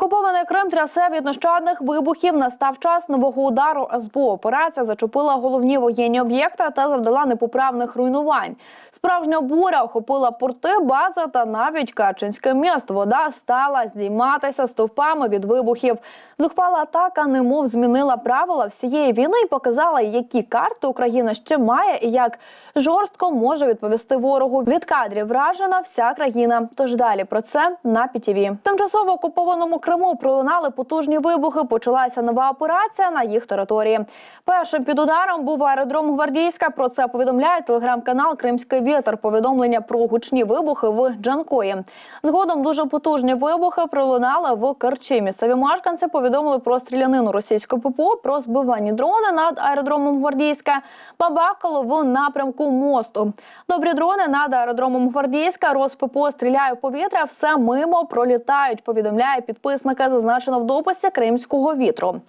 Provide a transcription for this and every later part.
Окупований Крим трясе від нещадних вибухів. Настав час нового удару СБУ. Операція зачепила головні воєнні об'єкти та завдала непоправних руйнувань. Справжня буря охопила порти, бази та навіть Керченське міст. Вода стала здійматися стовпами від вибухів. Зухвала атака, немов змінила правила всієї війни і показала, які карти Україна ще має і як жорстко може відповісти ворогу. Від кадрів вражена вся країна. Тож далі про це на ПІТІВІ. Тимчасово окупованому Криму пролунали потужні вибухи. Почалася нова операція на їх території. Першим під ударом був аеродром Гвардійська. Про це повідомляє телеграм-канал Кримський вітер. Повідомлення про гучні вибухи в Джанкої. Згодом дуже потужні вибухи пролунали в Керчі. Місцеві мешканці повідомили про стрілянину російської ППО, про збивані дрони над аеродромом Гвардійська, бабакало в напрямку мосту. Добрі дрони над аеродромом Гвардійська. РоспПО стріляє в повітря. Все мимо пролітають. Повідомляє підписника. Зазначено в дописі Кримського вітру.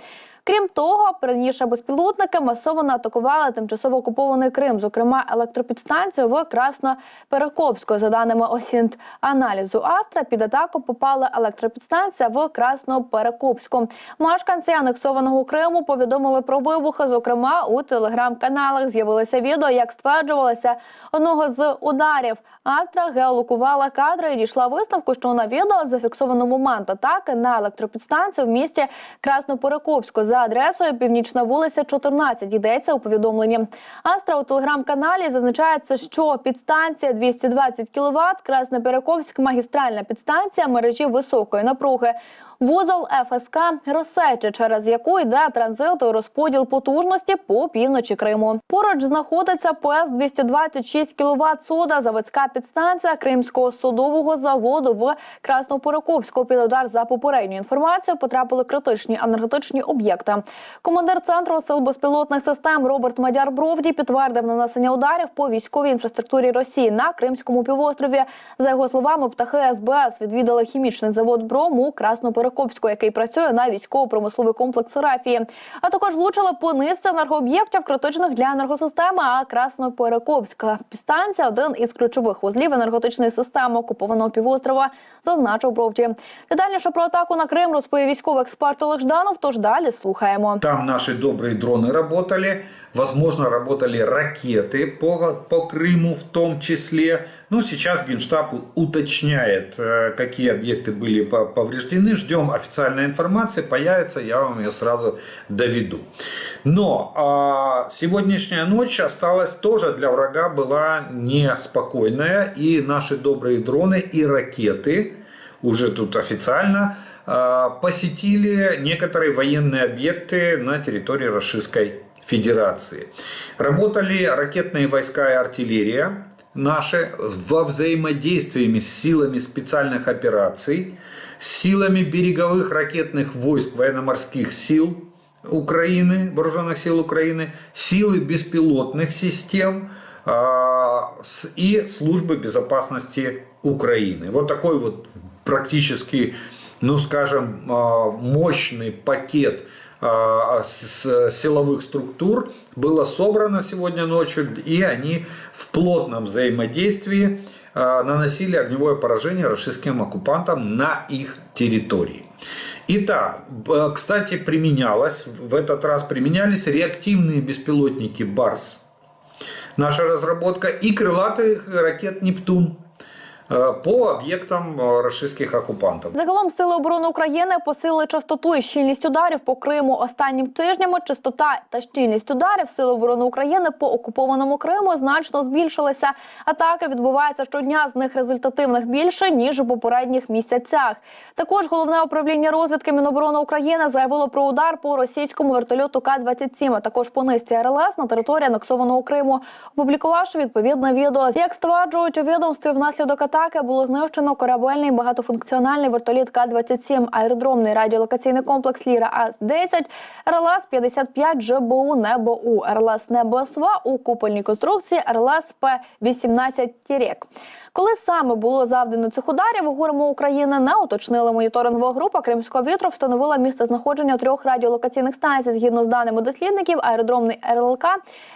Крім того, раніше безпілотники масово атакували тимчасово окупований Крим, зокрема електропідстанцію в Красно-Перекопську. За даними осінт аналізу Астра, під атаку попала електропідстанція в Красно-Перекопську. Мешканці анексованого Криму повідомили про вибухи. Зокрема, у телеграм-каналах з'явилося відео, як стверджувалося одного з ударів. Астра геолокувала кадри і дійшла висновку, що на відео зафіксовано момент атаки на електропідстанцію в місті Краснопорекопську за адресою Північна вулиця 14. Йдеться у повідомленні. Астра у телеграм-каналі зазначається, що підстанція 220 кВт, Красноперекопськ магістральна підстанція мережі високої напруги. Вузол ФСК Росечі, через яку йде транзит і розподіл потужності по півночі Криму. Поруч знаходиться ПС 226 кВт сода, заводська підстанція Кримського судового заводу в Краснопорокопську. Під удар за попередньою інформацією потрапили критичні енергетичні об'єкти. Командир центру сил безпілотних систем Роберт Мадяр Бровді підтвердив нанесення ударів по військовій інфраструктурі Росії на Кримському півострові. За його словами, птахи СБС відвідали хімічний завод Бром у Краснопорокопську. Копську, який працює на військово-промисловий комплекс Рафії. А також влучили по низці енергооб'єктів критичних для енергосистеми. А Красноперекопська підстанція один із ключових вузлів енергетичної системи окупованого півострова, зазначив Бровді. Детальніше про атаку на Крим розповів військовий експерт Олег Жданов. Тож далі слухаємо. Там наши добрые дроны работали, возможно, работали ракеты по, по Крыму в том числе. Но сейчас Генштаб уточняет, э, какие объекты были по- повреждены. Ждем официальной информации, появится, я вам ее сразу доведу. Но а, сегодняшняя ночь осталась тоже для врага была неспокойная. И наши добрые дроны и ракеты, уже тут официально, посетили некоторые военные объекты на территории Российской Федерации. Работали ракетные войска и артиллерия наши во взаимодействии с силами специальных операций, с силами береговых ракетных войск военно-морских сил Украины, вооруженных сил Украины, силы беспилотных систем а, и службы безопасности Украины. Вот такой вот практически, ну скажем, а, мощный пакет а, силовых структур было собрано сегодня ночью, и они в плотном взаимодействии а, наносили огневое поражение российским оккупантам на их территории. Итак, кстати, применялось, в этот раз применялись реактивные беспилотники «Барс», наша разработка, и крылатых ракет «Нептун» по объектам э, российских оккупантов. Загалом сили оборони України посилили частоту і щільність ударів по Криму останнім тижнями. Частота та щільність ударів сили оборони України по окупованому Криму значно збільшилися. Атаки відбуваються щодня. З них результативних більше ніж у попередніх місяцях. Також головне управління розвідки Міноборони України заявило про удар по російському вертольоту К-27, а також по низці РЛС на території анексованого Криму, опублікувавши відповідне відео. Як стверджують у відомстві, внаслідок атаки було знищено корабельний багатофункціональний вертоліт К-27, аеродромний радіолокаційний комплекс Ліра А-10, РЛС 55 ЖБУ Небо У, РЛС Небо СВА у купольній конструкції РЛС П-18 Тірек. Коли саме було завдано цих ударів, ГУРМО України не уточнили моніторингова група Кримського вітру встановила місце знаходження трьох радіолокаційних станцій. Згідно з даними дослідників, аеродромний РЛК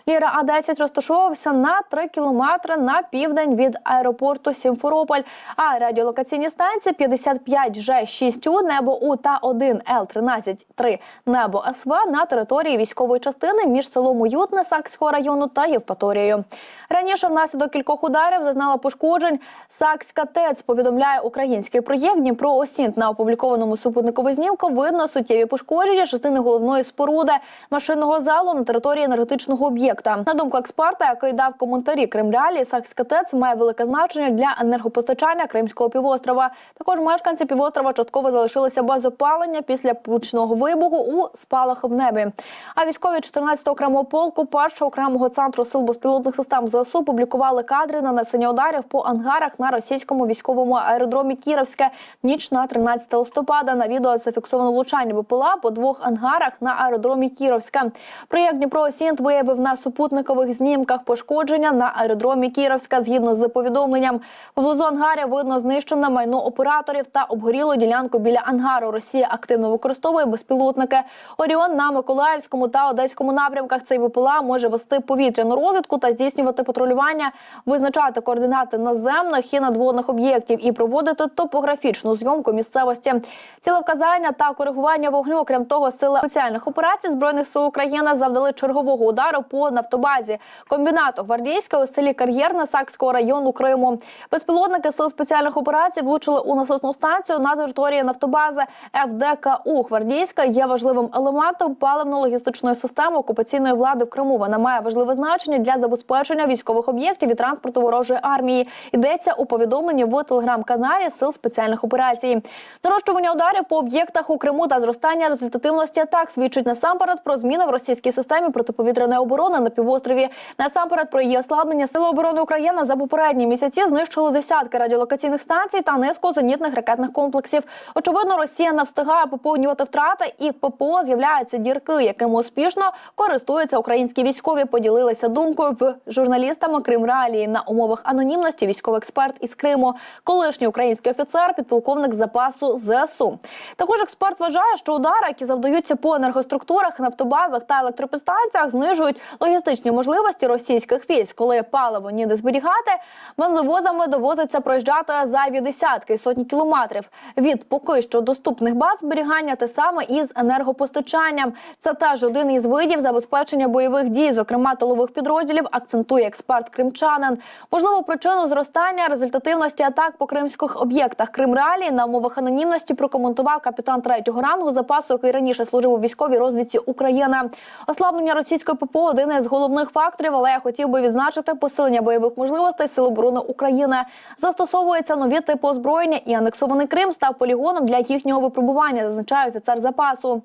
Ліра А-10 розташовувався на 3 кілометри на південь від аеропорту Сімферополь. Сімферополь. А радіолокаційні станції 55 Ж 6 У Небо У та 1 Л 13 3 Небо СВ на території військової частини між селом Уютне Сакського району та Євпаторією. Раніше внаслідок кількох ударів зазнала пошкоджень Сакська ТЕЦ. Повідомляє український проєкт Дніпро Осінт на опублікованому супутникову знімку. Видно суттєві пошкодження частини головної споруди машинного залу на території енергетичного об'єкта. На думку експерта, який дав коментарі Кремреалії, Сакська ТЕЦ має велике значення для енергопостачання Кримського півострова. Також мешканці півострова частково залишилися без опалення після пучного вибуху у спалах в небі. А військові 14-го окремого полку першого окремого центру сил безпілотних систем ЗСУ публікували кадри нанесення ударів по ангарах на російському військовому аеродромі Кіровське ніч на 13 листопада. На відео зафіксовано влучання БПЛА по двох ангарах на аеродромі Кіровська. Проєкт Дніпро Осінт виявив на супутникових знімках пошкодження на аеродромі Кіровська. Згідно з повідомленням, поблизу ангарів видно знищене майно операторів та обгорілу ділянку біля ангару. Росія активно використовує безпілотники. Оріон на Миколаївському та Одеському напрямках. Цей БПЛА може вести повітряну розвідку та здійснювати патрулювання, визначати координати наземних і надводних об'єктів і проводити топографічну зйомку місцевості. Цілевказання та коригування вогню. Окрім того, сили спеціальних операцій збройних сил України завдали чергового удару по нафтобазі комбінату гвардійське у селі Кар'єрне Сакського району Криму. Безпілотники сил спеціальних операцій влучили у насосну станцію на території нафтобази ФДКУ. Гвардійська є важливим елементом паливно-логістичної системи окупаційної влади в Криму. Вона має важливе значення для забезпечення військових об'єктів і транспорту ворожої армії. Йдеться у повідомленні в телеграм-каналі Сил спеціальних операцій. Нарощування ударів по об'єктах у Криму та зростання результативності атак свідчить насамперед про зміни в російській системі протиповітряної оборони на півострові. Насамперед про її ослаблення Сили оборони України за попередні місяці знищили десятки радіолокаційних станцій та низку зенітних ракетних комплексів. Очевидно, Росія не встигає поповнювати втрати, і в ППО з'являються дірки, якими успішно користуються українські військові. Поділилися думкою в журналістами Крим Реалії на умовах анонімності. Військовий експерт із Криму, колишній український офіцер, підполковник запасу ЗСУ. Також експерт вважає, що удари, які завдаються по енергоструктурах, нафтобазах та електропідстанціях, знижують логістичні можливості російських військ, коли паливо ніде зберігати, бензовозами довозиться проїжджати зайві десятки сотні кілометрів від поки що доступних баз зберігання, те саме із енергопостачанням. Це теж один із видів забезпечення бойових дій, зокрема тилових підрозділів, акцентує експерт кримчанин. Можливу причину зростання результативності атак по кримських об'єктах Крим Реалії на умовах анонімності прокоментував капітан третього рангу запасу, який раніше служив у військовій розвідці України. Ослаблення російської ППО один із головних факторів, але я хотів би відзначити посилення бойових можливостей Сил оборони України. Застосовуються нові типи озброєння, і анексований Крим став полігоном для їхнього випробування, зазначає офіцер запасу.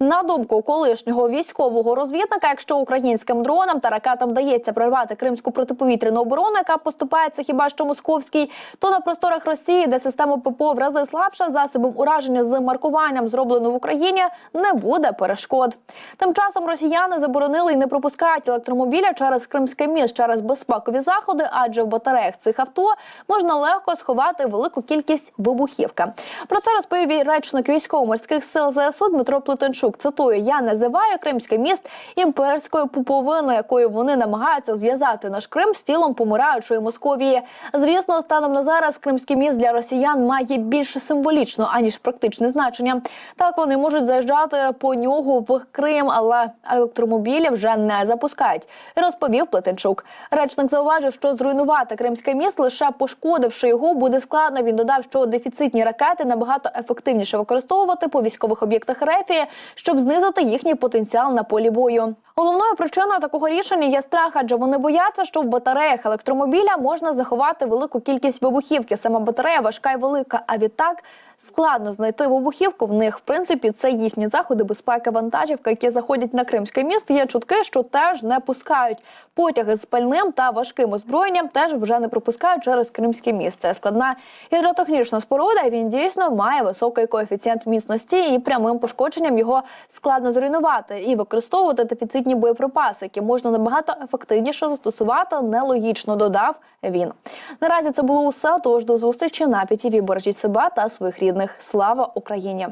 На думку колишнього військового розвідника, якщо українським дронам та ракетам вдається прорвати кримську протиповітряну оборону, яка поступається хіба що московській, то на просторах Росії, де система ППО в рази слабша, засобом ураження з маркуванням зроблено в Україні, не буде перешкод. Тим часом росіяни заборонили і не пропускають електромобіля через Кримський міст через безпекові заходи, адже в батареях цих авто можна легко сховати велику кількість вибухівки. Про це розповів речник військово-морських сил ЗСУ Дмитро Плетенчук. Цитую: я називаю Кримський міст імперською пуповиною, якою вони намагаються зв'язати наш Крим з тілом помираючої Московії. Звісно, станом на зараз Кримський міст для росіян має більше символічно аніж практичне значення. Так вони можуть заїжджати по нього в Крим, але електромобілі вже не запускають. Розповів Плетенчук. Речник зауважив, що зруйнувати Кримський міст, лише пошкодивши його, буде складно. Він додав, що дефіцитні ракети набагато ефективніше використовувати по військових об'єктах РЕФІ, щоб знизити їхній потенціал на полі бою. Головною причиною такого рішення є страх, адже вони бояться, що в батареях електромобіля можна заховати велику кількість вибухівки. Сама батарея важка і велика. А відтак складно знайти вибухівку. В них в принципі це їхні заходи безпеки вантажівка, які заходять на Кримське міст. Є чутки, що теж не пускають потяги з пальним та важким озброєнням. Теж вже не пропускають через Кримське міст. Це складна гідротехнічна споруда. і Він дійсно має високий коефіцієнт міцності і прямим пошкодженням його складно зруйнувати і використовувати дефіцитні боєприпаси, які можна набагато ефективніше застосувати. Нелогічно додав він. Наразі це було усе. Тож до зустрічі на ПІТІВІ. Бережіть себе та своїх рідних. Слава Україні!